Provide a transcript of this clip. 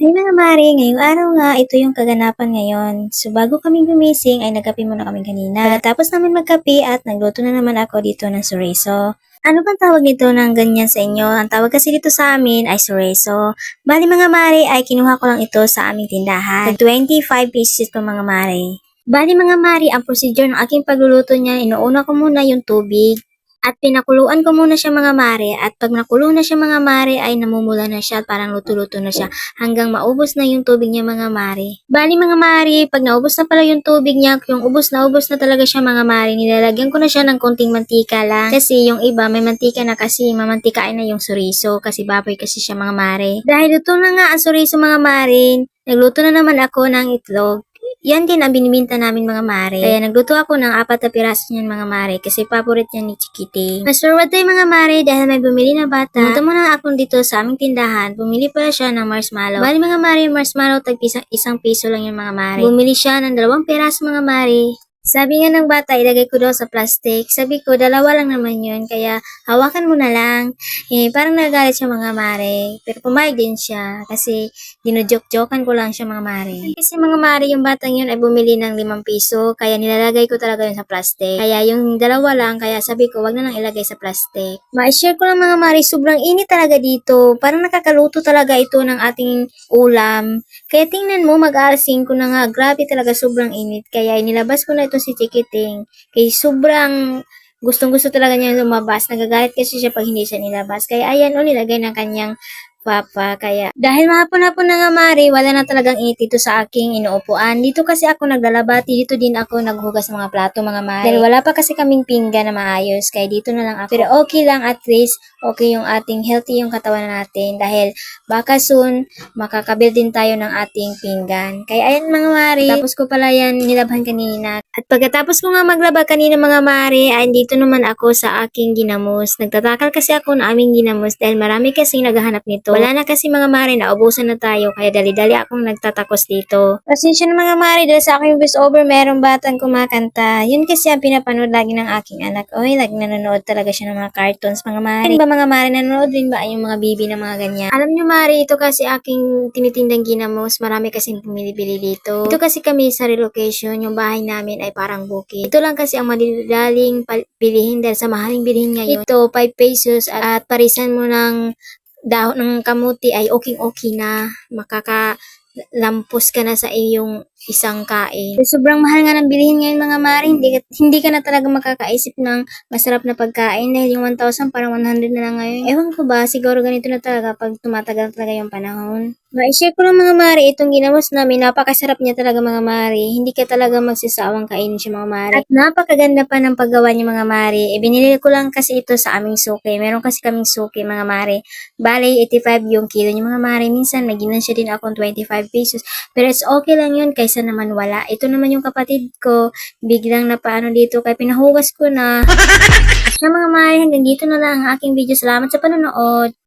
Ay mga mare, ngayong araw nga, ito yung kaganapan ngayon. So bago kami gumising ay nagkape muna kami kanina. Pagkatapos namin magkape at nagluto na naman ako dito ng sureso. Ano bang tawag nito ng ganyan sa inyo? Ang tawag kasi dito sa amin ay sureso. Bali mga mare ay kinuha ko lang ito sa aming tindahan. Tag 25 pieces ito mga mare. Bali mga mare, ang procedure ng aking pagluluto niya, inuuna ko muna yung tubig. At pinakuluan ko muna siya mga mare at pag nakulo na siya mga mare ay namumula na siya at parang luto-luto na siya hanggang maubos na yung tubig niya mga mare. Bali mga mare, pag naubos na pala yung tubig niya, yung ubos na ubos na talaga siya mga mare, nilalagyan ko na siya ng konting mantika lang. Kasi yung iba may mantika na kasi mamantikain na yung suriso kasi baboy kasi siya mga mare. Dahil luto na nga ang suriso mga mare, nagluto na naman ako ng itlog. Yan din ang biniminta namin mga mare. Kaya nagluto ako ng apat na piraso niyan mga mare kasi favorite yan ni Chikiting. Mas forward tayo mga mare dahil may bumili na bata. Pumunta muna ako dito sa aming tindahan. Bumili pala siya ng marshmallow. Bali mga mare, marshmallow tag isang, isang piso lang yung mga mare. Bumili siya ng dalawang piraso mga mare. Sabi nga ng bata, ilagay ko daw sa plastic. Sabi ko, dalawa lang naman yun. Kaya, hawakan mo na lang. Eh, parang nagagalit siya mga mare. Pero pumayag din siya. Kasi, dinujok-jokan ko lang siya mga mare. Kasi mga mare, yung batang yun ay bumili ng limang piso. Kaya nilalagay ko talaga yun sa plastic. Kaya yung dalawa lang, kaya sabi ko, wag na lang ilagay sa plastic. Ma-share ko lang mga mare, sobrang init talaga dito. Parang nakakaluto talaga ito ng ating ulam. Kaya tingnan mo, mag-alas 5 na nga. Grabe talaga, sobrang init. Kaya inilabas ko na ito si Chikiting. Kaya sobrang gustong gusto talaga niya lumabas. Nagagalit kasi siya pag hindi siya nilabas. Kaya ayan o, nilagay ng kanyang papa. Kaya dahil mahapon-hapon na nga mari, wala na talagang init dito sa aking inuupuan. Dito kasi ako naglalabati, dito din ako naghugas ng mga plato mga mari. Dahil wala pa kasi kaming pinggan na maayos, kaya dito na lang ako. Pero okay lang at least, okay yung ating healthy yung katawan natin. Dahil baka soon, makakabil din tayo ng ating pinggan. Kaya ayan mga mari, tapos ko pala yan nilabhan kanina. At pagkatapos ko nga maglaba kanina mga mari, ay dito naman ako sa aking ginamos. Nagtatakal kasi ako na aming ginamos dahil marami kasing naghahanap nito. Wala na kasi mga mari, naubusan na tayo, kaya dali-dali akong nagtatakos dito. Pasensya na mga mari, dahil sa aking voice over, merong batang kumakanta. Yun kasi ang pinapanood lagi ng aking anak. Oy, lagi nanonood talaga siya ng mga cartoons, mga mari. ba mga mari, nanonood rin ba yung mga bibi ng mga ganyan? Alam nyo mari, ito kasi aking tinitindang ginamos. Marami kasing pumili-bili dito. Ito kasi kami sa relocation, yung bahay namin ay parang bukid. Ito lang kasi ang madidaling bilihin dahil sa mahaling bilihin ngayon. Ito, 5 pesos at, at parisan mo ng dahon ng kamuti ay okay-okay na. Makakalampos ka na sa iyong isang kain. Sobrang mahal nga ng bilihin ngayon mga mari. Hindi, hindi ka na talaga makakaisip ng masarap na pagkain dahil yung 1,000 parang 100 na lang ngayon. Ewan ko ba, siguro ganito na talaga pag tumatagal talaga yung panahon. Ma-share ko lang mga mari, itong ginawas namin, napakasarap niya talaga mga mari. Hindi ka talaga magsasawang kainin siya mga mari. At napakaganda pa ng paggawa niya mga mari. E, binili ko lang kasi ito sa aming suki. Meron kasi kaming suki mga mari. Bale, 85 yung kilo niya mga mari. Minsan, naginan siya din akong 25 pesos. Pero it's okay lang yun kaysa naman wala. Ito naman yung kapatid ko. Biglang napaano dito kaya pinahugas ko na. Siya mga mari, hanggang dito na lang ang aking video. Salamat sa panonood.